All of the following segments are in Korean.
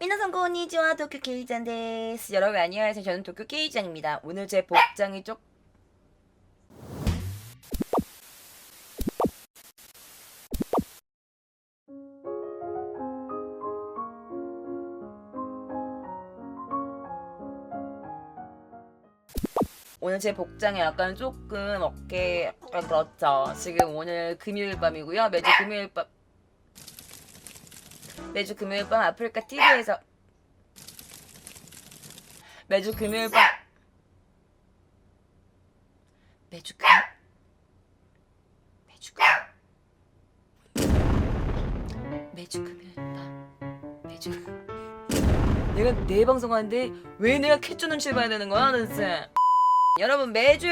미나상 고니지와 도쿄 케이장 데스. 여러분 안녕하세요. 저는 도쿄 케이장입니다. 오늘 제 복장이 쪽 오늘 제 복장이 약간 조금 어깨 약간 그렇죠. 지금 오늘 금요일 밤이고요. 매주 금요일 밤 매주 금요일 밤 아프리카 TV에서 매주 금요일 밤 매주 금 매주 금 매주 금요일 밤 매주 내가 내 방송하는데 왜 내가 캣쭈 눈치를 봐야 되는 거야 도대체 여러분 매주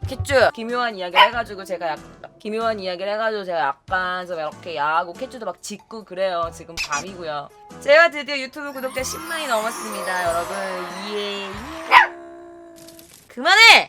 그 캣쭈 기묘한 이야기를 해가지고 제가 약 간 기묘한 이야기를 해가지고 제가 약간 좀 이렇게 야하고 캣쭈도 막 짖고 그래요. 지금 밤이고요. 제가 드디어 유튜브 구독자 10만이 넘었습니다 여러분. 예 그만해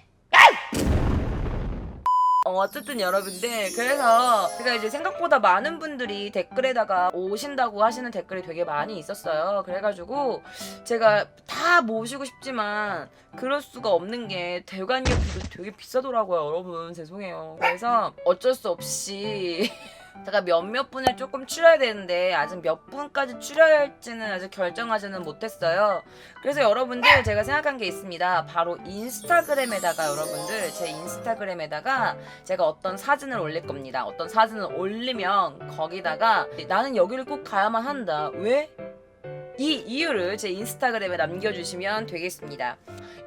어, 어쨌든 여러분들 그래서 제가 이제 생각보다 많은 분들이 댓글에다가 오신다고 하시는 댓글이 되게 많이 있었어요. 그래가지고 제가 다 모시고 싶지만 그럴 수가 없는 게 대관료비도 되게 비싸더라고요 여러분. 죄송해요. 그래서 어쩔 수 없이 제가 몇몇 분을 조금 추려야 되는데 아직 몇 분까지 추려야 할지는 아직 결정하지는 못했어요 그래서 여러분들 제가 생각한 게 있습니다 바로 인스타그램에다가 여러분들 제 인스타그램에다가 제가 어떤 사진을 올릴 겁니다 어떤 사진을 올리면 거기다가 나는 여기를 꼭 가야만 한다 왜? 이 이유를 제 인스타그램에 남겨주시면 되겠습니다.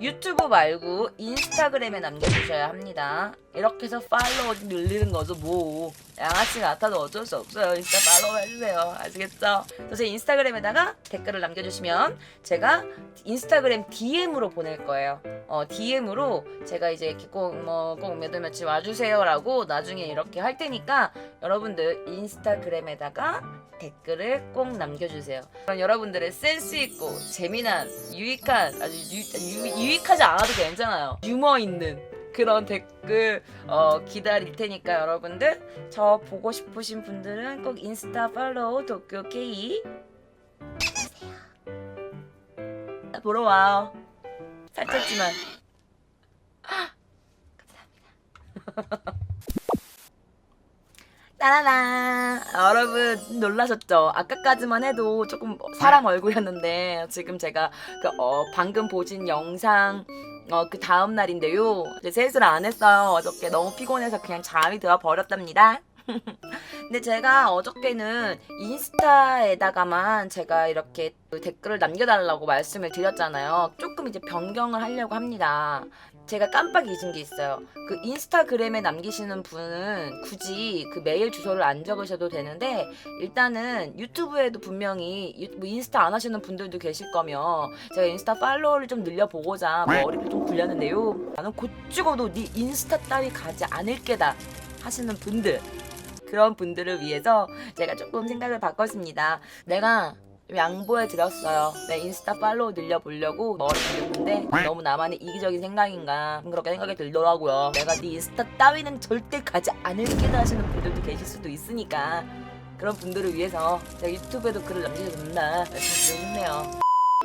유튜브 말고 인스타그램에 남겨주셔야 합니다. 이렇게 해서 팔로워 늘리는 거죠, 뭐. 양아치 같아도 어쩔 수 없어요. 인스타 팔로우 해주세요. 아시겠죠? 그래서 제 인스타그램에다가 댓글을 남겨주시면 제가 인스타그램 DM으로 보낼 거예요. 어, DM으로 제가 이제 이렇게 꼭, 뭐, 꼭 몇월 며칠 와주세요 라고 나중에 이렇게 할 테니까 여러분들 인스타그램에다가 댓글을 꼭 남겨주세요. 그럼 여러분들의 센스 있고 재미난 유익한 아주 유, 유, 유익하지 않아도 괜찮아요. 유머 있는 그런 댓글 어, 기다릴 테니까 여러분들 저 보고 싶으신 분들은 꼭 인스타 팔로우 도쿄 K 해주세요. 보러 와요. 살쪘지만 감사합니다. 따라란 여러분 놀라셨죠? 아까까지만 해도 조금 사랑 얼굴이었는데 지금 제가 그 어, 방금 보신 영상 어, 그 다음 날인데요. 세수를 안 했어요. 어저께 너무 피곤해서 그냥 잠이 들어 버렸답니다. 근데 제가 어저께는 인스타에다가만 제가 이렇게 그 댓글을 남겨달라고 말씀을 드렸잖아요. 조금 이제 변경을 하려고 합니다. 제가 깜빡 잊은 게 있어요. 그 인스타그램에 남기시는 분은 굳이 그 메일 주소를 안 적으셔도 되는데 일단은 유튜브에도 분명히 유- 뭐 인스타 안 하시는 분들도 계실 거면 제가 인스타 팔로워를 좀 늘려보고자 머리를 좀 굴렸는데요. 나는 곧 죽어도 네 인스타 따위 가지 않을 게다 하시는 분들 그런 분들을 위해서 제가 조금 생각을 바꿨습니다. 내가 좀 양보해 드렸어요. 내 인스타 팔로우 늘려보려고 머리 굴렸는데 너무 나만의 이기적인 생각인가 그렇게 생각이 들더라고요. 내가 네 인스타 따위는 절대 가지 않을 게다 하시는 분들도 계실 수도 있으니까 그런 분들을 위해서 제가 유튜브에도 글을 된다 말씀드리고 싶네요.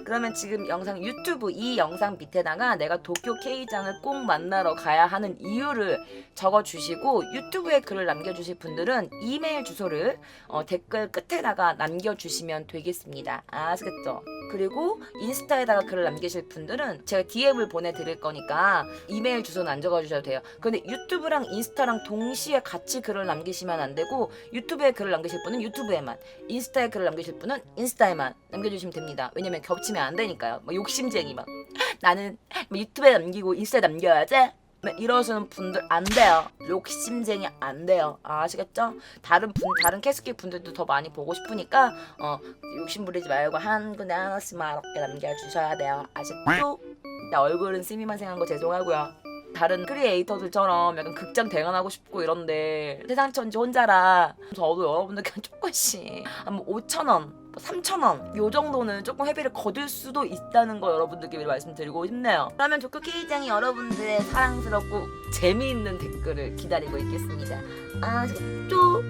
그러면 지금 영상 유튜브 이 영상 밑에다가 내가 도쿄 K장을 꼭 만나러 가야 하는 이유를 적어주시고 유튜브에 글을 남겨주실 분들은 이메일 주소를 어, 댓글 끝에다가 남겨주시면 되겠습니다. 아시겠죠? 그리고 인스타에다가 글을 남기실 분들은 제가 DM을 보내드릴 거니까 이메일 주소는 안 적어주셔도 돼요. 근데 유튜브랑 인스타랑 동시에 같이 글을 남기시면 안 되고 유튜브에 글을 남기실 분은 유튜브에만 인스타에 글을 남기실 분은 인스타에만 남겨주시면 됩니다. 왜냐면 겹치면 안 되니까요. 뭐 욕심쟁이 막 나는 뭐 유튜브에 남기고 인스타에 남겨야지. 막 이러시는 분들 안 돼요. 욕심쟁이 안 돼요. 아, 아시겠죠? 다른 분, 다른 캐스키 분들도 더 많이 보고 싶으니까 어 욕심 부리지 말고 한 군데 하나씩만 이렇게 남겨주셔야 돼요. 아시죠? 나 얼굴은 스미만 생한 거 죄송하고요. 다른 크리에이터들처럼 약간 극장 대관하고 싶고 이런데 세상 천지 혼자라 저도 여러분들께 한 조금씩 한 5천 원 3,000원 요 정도는 조금 회비를 거둘 수도 있다는 거 여러분들께 미리 말씀드리고 싶네요 그러면 도쿄 K장이 여러분들의 사랑스럽고 재미있는 댓글을 기다리고 있겠습니다 아시겠죠?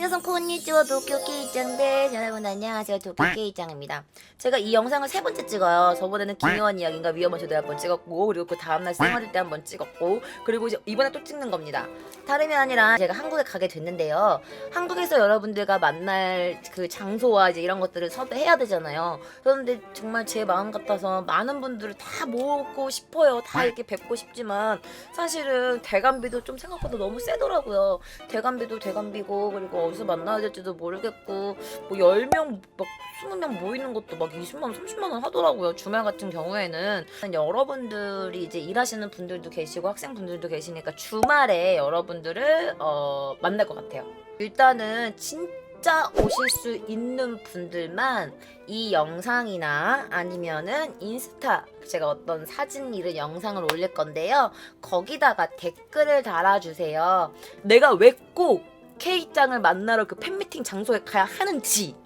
인성 콘니치와 도쿄케이짱들 여러분 안녕하세요. 도쿄케이짱입니다. 네. 제가 이 영상을 세 번째 찍어요. 저번에는 네. 기묘한 이야기인가 위험한 초대 한번 찍었고 그리고 그 다음날 네. 생활일 때 한번 찍었고 그리고 이제 이번에 또 찍는 겁니다. 다름이 아니라 제가 한국에 가게 됐는데요. 한국에서 여러분들과 만날 그 장소와 이제 이런 것들을 섭외해야 되잖아요. 그런데 정말 제 마음 같아서 많은 분들을 다 모으고 싶어요. 다 이렇게 뵙고 싶지만 사실은 대감비도 좀 생각보다 너무 세더라고요. 대감비도 대감비고 그리고 어디서 만나야 될지도 모르겠고 뭐 10명 막 20명 모이는 것도 막 20만 원, 30만 원 하더라고요. 주말 같은 경우에는 여러분들이 이제 일하시는 분들도 계시고 학생분들도 계시니까 주말에 여러분들을 어, 만날 것 같아요. 일단은 진짜 오실 수 있는 분들만 이 영상이나 아니면은 인스타 제가 어떤 사진 이런 영상을 올릴 건데요. 거기다가 댓글을 달아주세요. 내가 왜꼭 K짱을 만나러 그 팬미팅 장소에 가야 하는지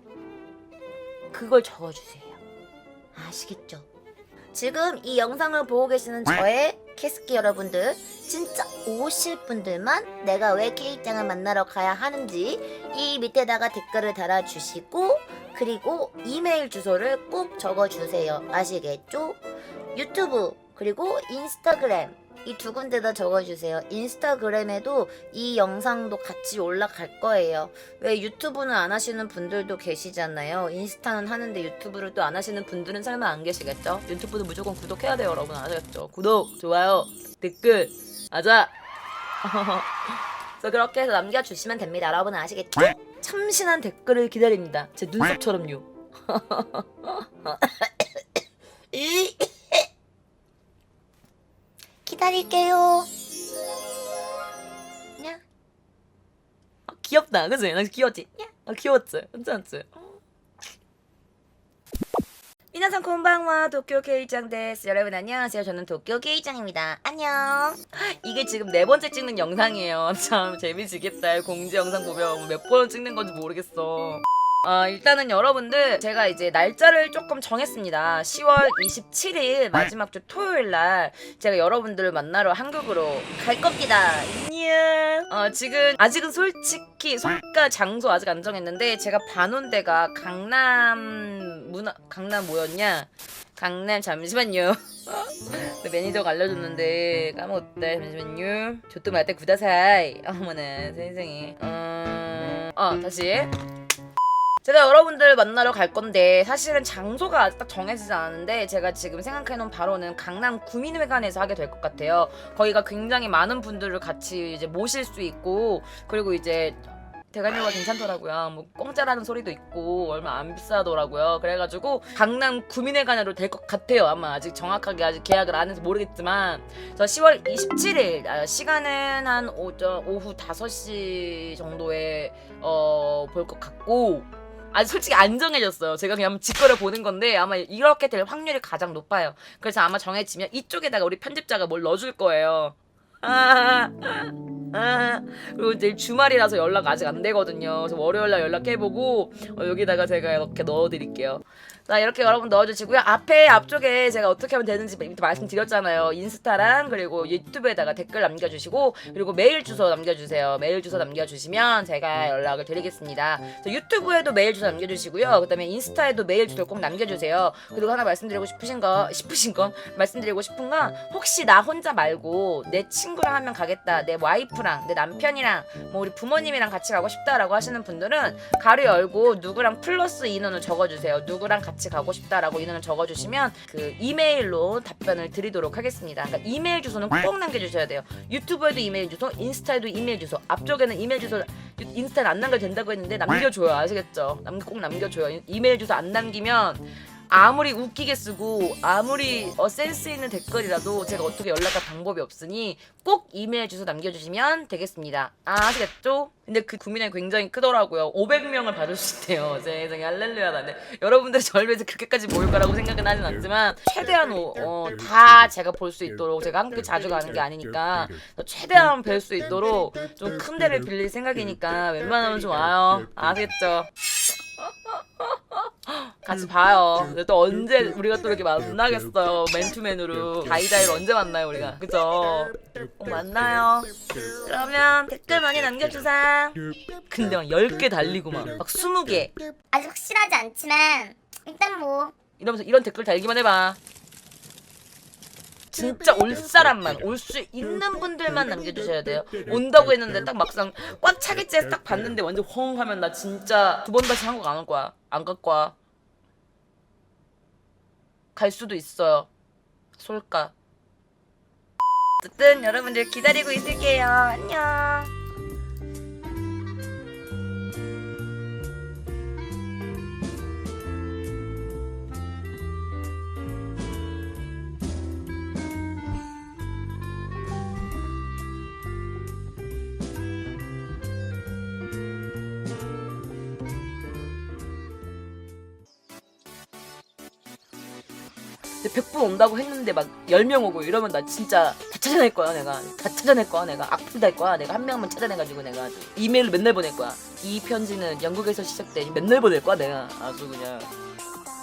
그걸 적어주세요. 아시겠죠? 지금 이 영상을 보고 계시는 저의 캐스키 여러분들 진짜 오실 분들만 내가 왜 K짱을 만나러 가야 하는지 이 밑에다가 댓글을 달아주시고 그리고 이메일 주소를 꼭 적어주세요. 아시겠죠? 유튜브 그리고 인스타그램 이 두 군데다 적어주세요. 인스타그램에도 이 영상도 같이 올라갈 거예요. 왜 유튜브는 안 하시는 분들도 계시잖아요. 인스타는 하는데 유튜브를 또 안 하시는 분들은 설마 안 계시겠죠? 유튜브도 무조건 구독해야 돼요, 여러분. 아시겠죠? 구독, 좋아요, 댓글, 아자. 그래서 그렇게 해서 남겨주시면 됩니다. 여러분 아시겠죠? 참신한 댓글을 기다립니다. 제 눈썹처럼요. 기다릴게요. 냐. 아, 귀엽다, 그지? 나 귀엽지? 냐. 아, 귀여웠지? 괜찮지? 미나상 콘방와 도쿄 케이짱 데스 여러분 안녕하세요 저는 도쿄 케이짱입니다 안녕 이게 지금 네 번째 찍는 영상이에요 참 재미지겠다 공지 영상 보면 몇번 찍는 건지 모르겠어 아, 일단은 여러분들 제가 이제 날짜를 조금 정했습니다. 10월 27일 마지막 주 토요일 날 제가 여러분들을 만나러 한국으로 갈 겁니다. 안녕. 어, 지금 아직은 솔직히 솔까 장소 아직 안 정했는데 제가 반온 데가 강남 문화 강남 뭐였냐? 강남 잠시만요. 내 매니저가 알려줬는데 까먹었대 잠시만요. 조또 말때 구다사이. 어머나 세상에. 어, 어 다시. 제가 여러분들 만나러 갈 건데 사실은 장소가 아직 딱 정해지지 않았는데 제가 지금 생각해놓은 바로는 강남 구민회관에서 하게 될 것 같아요. 거기가 굉장히 많은 분들을 같이 이제 모실 수 있고 그리고 이제 대관료가 괜찮더라고요. 뭐 공짜라는 소리도 있고 얼마 안 비싸더라고요. 그래가지고 강남 구민회관으로 될 것 같아요. 아마 아직 정확하게 아직 계약을 안 해서 모르겠지만 저 10월 27일 아, 시간은 한 오전 오후 5시 정도에 어, 볼 것 같고 아직 솔직히 안 정해졌어요. 제가 그냥 직거래 보는 건데 아마 이렇게 될 확률이 가장 높아요. 그래서 아마 정해지면 이쪽에다가 우리 편집자가 뭘 넣어줄 거예요. 아, 아, 그리고 내일 주말이라서 연락 아직 안 되거든요. 그래서 월요일날 연락해보고 어, 여기다가 제가 이렇게 넣어드릴게요. 자 이렇게 여러분 넣어주시고요. 앞에 앞쪽에 제가 어떻게 하면 되는지 말씀드렸잖아요. 인스타랑 그리고 유튜브에다가 댓글 남겨주시고 그리고 메일 주소 남겨주세요. 메일 주소 남겨주시면 제가 연락을 드리겠습니다. 유튜브에도 메일 주소 남겨주시고요. 그다음에 인스타에도 메일 주소 꼭 남겨주세요. 그리고 하나 말씀드리고 싶으신 거 싶으신 건 말씀드리고 싶은 건 혹시 나 혼자 말고 내 친구랑 한명 가겠다, 내 와이프랑 내 남편이랑 뭐 우리 부모님이랑 같이 가고 싶다라고 하시는 분들은 가로 열고 누구랑 플러스 인원을 적어주세요. 누구랑 같이 가고 싶다라고 인원을 적어주시면 그 이메일로 답변을 드리도록 하겠습니다. 그러니까 이메일 주소는 꼭 남겨주셔야 돼요. 유튜브에도 이메일 주소, 인스타에도 이메일 주소. 앞쪽에는 이메일 주소 유- 인스타는 안 남겨도 된다고 했는데 남겨줘요. 아시겠죠? 남, 꼭 남겨줘요. 이메일 주소 안 남기면 아무리 웃기게 쓰고 아무리 어, 센스 있는 댓글이라도 제가 어떻게 연락할 방법이 없으니 꼭 이메일 주소 남겨주시면 되겠습니다. 아, 아시겠죠? 근데 그 구민회 굉장히 크더라고요. 500명을 받을 수 있대요. 세상에 할렐루야다. 근데 여러분들이 저를 위해서 그렇게까지 모일 거라고 생각은 하진 않지만 최대한 어, 다 제가 볼 수 있도록 제가 한국에 자주 가는 게 아니니까 최대한 뵐 수 있도록 좀 큰 데를 빌릴 생각이니까 웬만하면 좀 와요. 아시겠죠? 같이 봐요. 근데 또 언제 우리가 또 이렇게 만나겠어요. 맨투맨으로. 다이다이를 언제 만나요, 우리가. 그죠? 꼭 만나요. 그러면 댓글 많이 남겨주사. 근데 막 10개 달리고 막, 막 20개. 아직 확실하지 않지만 일단 뭐 이러면서 이런 댓글 달기만 해봐. 진짜 올 사람만, 올 수 있는 분들만 남겨주셔야 돼요. 온다고 했는데 딱 막상 꽉 차겠지 해서 딱 봤는데 완전 헝 하면 나 진짜 두 번 다시 한국 안 올 거야. 안 갈 거야. 갈 수도 있어요. 쏠까. 어쨌든 여러분들 기다리고 있을게요. 안녕. 100분 온다고 했는데 막 10명 오고 이러면 나 진짜 다 찾아낼 거야 내가. 다 찾아낼 거야 내가. 악플 달 거야. 내가 한 명만 찾아내가지고 내가 아주 이메일로 맨날 보낼 거야. 이 편지는 영국에서 시작된 맨날 보낼 거야 내가. 아주 그냥